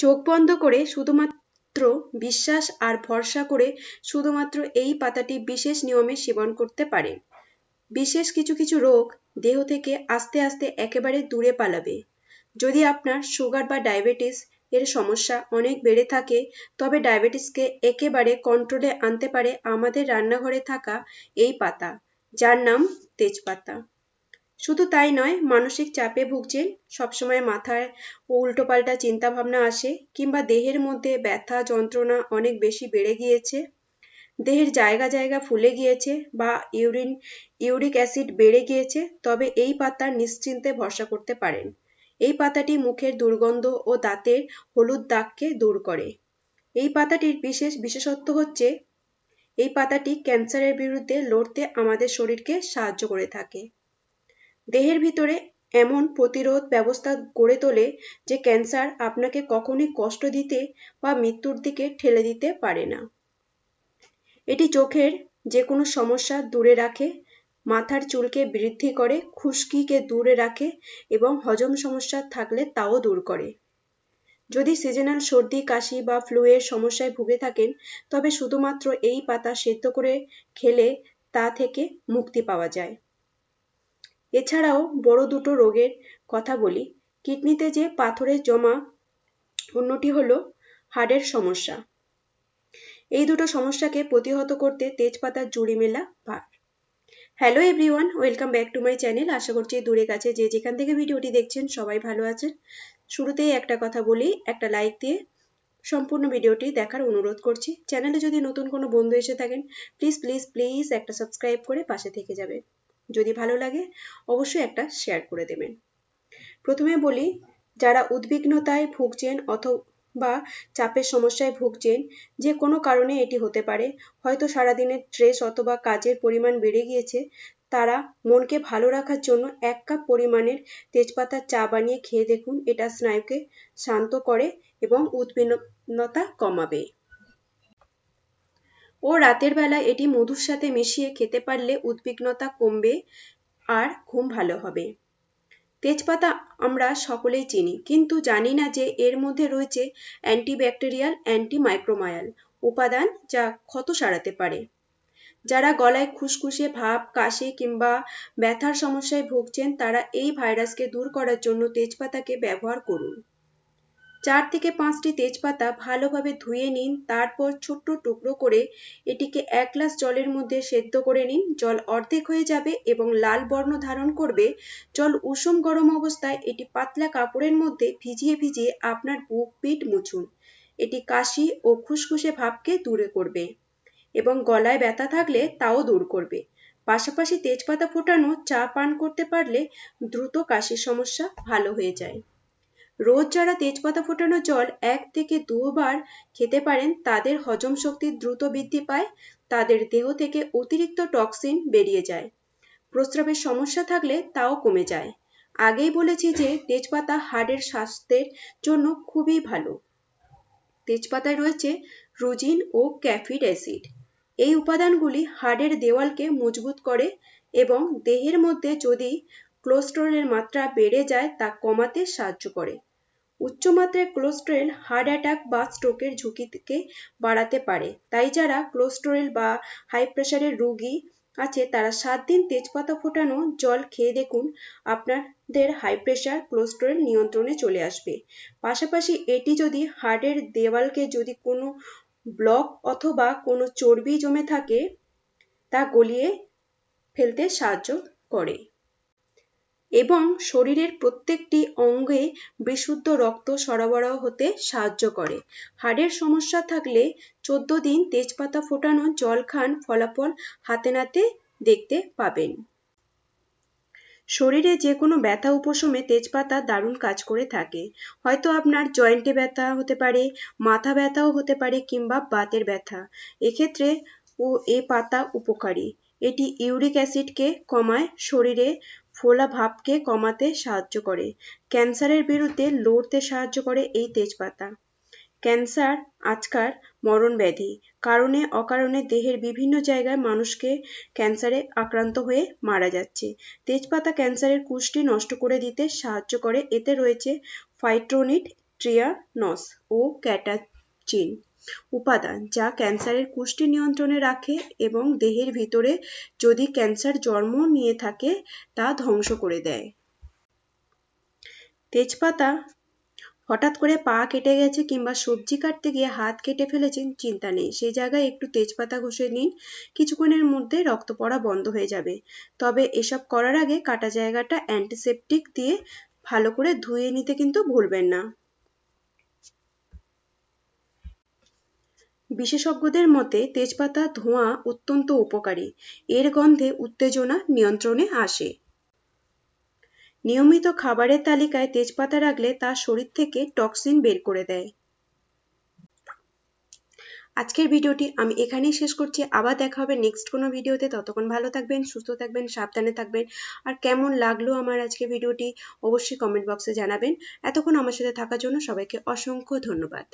চোখ বন্ধ করে শুধুমাত্র বিশ্বাস আর ভরসা করে শুধুমাত্র এই পাতাটি বিশেষ নিয়মে সেবন করতে পারে। বিশেষ কিছু কিছু রোগ দেহ থেকে আস্তে আস্তে একেবারে দূরে পালাবে। যদি আপনার সুগার বা ডায়াবেটিস এর সমস্যা অনেক বেড়ে থাকে, তবে ডায়াবেটিসকে একেবারে কন্ট্রোলে আনতে পারে আমাদের রান্নাঘরে থাকা এই পাতা, যার নাম তেজপাতা। শুধু তাই নয়, মানসিক চাপে ভুগছেন, সবসময় মাথায় উল্টোপাল্টা চিন্তা ভাবনা আসে, কিংবা দেহের মধ্যে ব্যথা, যন্ত্রণা অনেক বেশি বেড়ে গিয়েছে। দেহের জায়গা জায়গা ফুলে গিয়েছে বা ইউরিন, ইউরিক অ্যাসিড বেড়ে গিয়েছে, তবে এই পাতা নিশ্চিন্তে ভরসা করতে পারেন। এই পাতাটি মুখের দুর্গন্ধ ও দাঁতের হলুদ দাগকে দূর করে। এই পাতাটির বিশেষ বিশেষত্ব হচ্ছে, এই পাতাটি ক্যান্সারের বিরুদ্ধে লড়তে আমাদের শরীরকে সাহায্য করে থাকে। দেহের ভিতরে এমন প্রতিরোধ ব্যবস্থা গড়ে তোলে যে ক্যান্সার আপনাকে কখনই কষ্ট দিতে বা মৃত্যুর দিকে ঠেলে দিতে পারে না। এটি চোখের যে কোনো সমস্যা দূরে রাখে, মাথার চুলকে বৃদ্ধি করে, খুশকিকে দূরে রাখে এবং হজম সমস্যা থাকলে তাও দূর করে। যদি সিজনাল সর্দি, কাশি বা ফ্লু এর সমস্যায় ভুগে থাকেন, তবে শুধুমাত্র এই পাতা সেদ্ধ করে খেলে তা থেকে মুক্তি পাওয়া যায়। এছাড়াও বড় দুটো রোগের কথা বলি। কিডনিতে যে পাথরের জমা, অন্যটি হলো হাড়ের সমস্যা। এই দুটো সমস্যাকে প্রতিহত করতে তেজপাতার জুড়ি মেলা ভার। Hello everyone welcome back to my channel আশা করছি দূরে কাছে যে যেখান থেকে ভিডিওটি দেখছেন সবাই ভালো আছেন। শুরুতেই একটা কথা বলি, একটা লাইক দিয়ে সম্পূর্ণ ভিডিওটি দেখার অনুরোধ করছি। চ্যানেলে যদি নতুন কোনো বন্ধু এসে থাকেন প্লিজ প্লিজ প্লিজ একটা সাবস্ক্রাইব করে পাশে থেকে যাবেন। যদি ভালো লাগে, অবশ্যই একটা শেয়ার করে দেবেন। প্রথমে বলি, যারা উদ্বিগ্নতায় ভুগছেন অথবা চাপের সমস্যায় ভুগছেন, যে কোনো কারণে এটি হতে পারে। হয়তো সারাদিনের স্ট্রেস অথবা কাজের পরিমাণ বেড়ে গিয়েছে, তারা মনকে ভালো রাখার জন্য এক কাপ পরিমাণের তেজপাতার চা বানিয়ে খেয়ে দেখুন। এটা স্নায়ুকে শান্ত করে এবং উদ্বিগ্নতা কমাবে। ও রাতের বেলা এটি মধুর সাথে মিশিয়ে খেতে পারলে উদ্বিগ্নতা কমবে আর ঘুম ভালো হবে। তেজপাতা আমরা সকলেই চিনি, কিন্তু জানি না যে এর মধ্যে রয়েছে অ্যান্টিব্যাকটেরিয়াল অ্যান্টিমাইক্রোমায়াল উপাদান যা ক্ষত সারাতে পারে। যারা গলায় খুসখুসে, ভাব, কাশি কিংবা ব্যথার সমস্যায় ভুগছেন, তারা এই ভাইরাসকে দূর করার জন্য তেজপাতাকে ব্যবহার করুন। চার থেকে পাঁচটি তেজপাতা ভালোভাবে ধুয়ে নিন, তারপর ছোট্ট টুকরো করে এটিকে এক গ্লাস জলের মধ্যে সেদ্ধ করে নিন। জল অর্ধেক হয়ে যাবে এবং লাল বর্ণ ধারণ করবে। জল উষুম গরম অবস্থায় এটি পাতলা কাপড়ের মধ্যে ভিজিয়ে ভিজিয়ে আপনার বুক পিঠ মুছুন। এটি কাশি ও খুসখুসে ভাবকে দূরে করবে এবং গলায় ব্যথা থাকলে তাও দূর করবে। পাশাপাশি তেজপাতা ফোটানো চা পান করতে পারলে দ্রুত কাশির সমস্যা ভালো হয়ে যায়। রোজ যারা তেজপাতা ফোটানো জল এক থেকে দুবার খেতে পারেন, তাদের হজম শক্তি দ্রুত বৃদ্ধি পায়, তাদের দেহ থেকে অতিরিক্ত টক্সিন বেরিয়ে যায়। প্রস্রাবের সমস্যা থাকলে তাও কমে যায়। আগেই বলেছি যে তেজপাতা হাড়ের স্বাস্থ্যের জন্য খুবই ভালো। তেজপাতায় রয়েছে রুজিন ও ক্যাফিড অ্যাসিড। এই উপাদানগুলি হাড়ের দেওয়ালকে মজবুত করে এবং দেহের মধ্যে যদি কোলেস্টেরলের মাত্রা বেড়ে যায়, তা কমাতে সাহায্য করে। উচ্চমাত্রায় কোলেস্টেরল হার্ট অ্যাটাক বা স্ট্রোকের ঝুঁকিকে বাড়াতে পারে। তাই যারা কোলেস্টেরল বা হাই প্রেশারের রোগী আছে, তারা সাত দিন তেজপাতা ফোটানো জল খেয়ে দেখুন, আপনাদের হাই প্রেশার কোলেস্টেরল নিয়ন্ত্রণে চলে আসবে। পাশাপাশি এটি যদি হার্টের দেওয়ালকে যদি কোনো ব্লক অথবা কোনো চর্বি জমে থাকে, তা গলিয়ে ফেলতে সাহায্য করে। এবং শরীরের প্রত্যেকটি অঙ্গে বিশুদ্ধ রক্ত সরবরাহ হতে সাহায্য করে। হাড়ের সমস্যা থাকলে চোদ্দ দিন তেজপাতা ফোটানো জল খান ফলাফল হাতে নাতে দেখতে পাবেন। শরীরে যে কোনো ব্যথা উপশমে তেজপাতা দারুণ কাজ করে থাকে। হয়তো আপনার জয়েন্টে ব্যথা হতে পারে, মাথা ব্যথাও হতে পারে কিংবা বাতের ব্যথা। এক্ষেত্রে ও এ পাতা উপকারী। এটি ইউরিক অ্যাসিডকে কমায়, শরীরে ফোলা ভাবকে কমাতে সাহায্য করে। ক্যান্সারের বিরুদ্ধে লড়তে সাহায্য করে এই তেজপাতা। ক্যান্সার আজকার মরণ ব্যাধি কারণে অকারণে দেহের বিভিন্ন জায়গায় মানুষকে ক্যান্সারে আক্রান্ত হয়ে মারা যাচ্ছে। তেজপাতা ক্যান্সারের কুষ্টি নষ্ট করে দিতে সাহায্য করে। এতে রয়েছে ফাইট্রোনিট ট্রিয়ানস ও ক্যাটাচিন। উপাদান যা ক্যান্সারের কুষ্টি নিয়ন্ত্রণে রাখে এবং দেহের ভিতরে যদি ক্যান্সার জন্ম নিয়ে থাকে, তা ধ্বংস করে দেয়। তেজপাতা হঠাৎ করে পা কেটে গেছে কিংবা সবজি কাটতে গিয়ে হাত কেটে ফেলেছেন, চিন্তা নেই। সেই জায়গায় একটু তেজপাতা ঘষে নিন। কিছুক্ষণের মধ্যে রক্ত পড়া বন্ধ হয়ে যাবে। তবে এসব করার আগে কাটা জায়গাটা অ্যান্টিসেপটিক দিয়ে ভালো করে ধুয়ে নিতে কিন্তু ভুলবেন না। বিশেষজ্ঞদের মতে, তেজপাতা, ধোঁয়া অত্যন্ত উপকারী। এর গন্ধে উত্তেজনা নিয়ন্ত্রণে আসে। নিয়মিত খাবারের তালিকায় তেজপাতা রাখলে তা শরীর থেকে টক্সিন বের করে দেয়। আজকের ভিডিওটি আমি এখানেই শেষ করছি। আবার দেখা হবে নেক্সট কোনো ভিডিওতে। ততক্ষণ ভালো থাকবেন, সুস্থ থাকবেন, সাবধানে থাকবেন। আর কেমন লাগল আমার আজকে ভিডিওটি, অবশ্যই কমেন্ট বক্সে জানাবেন। এতক্ষণ আমার সাথে থাকার জন্য সবাইকে অসংখ্য ধন্যবাদ।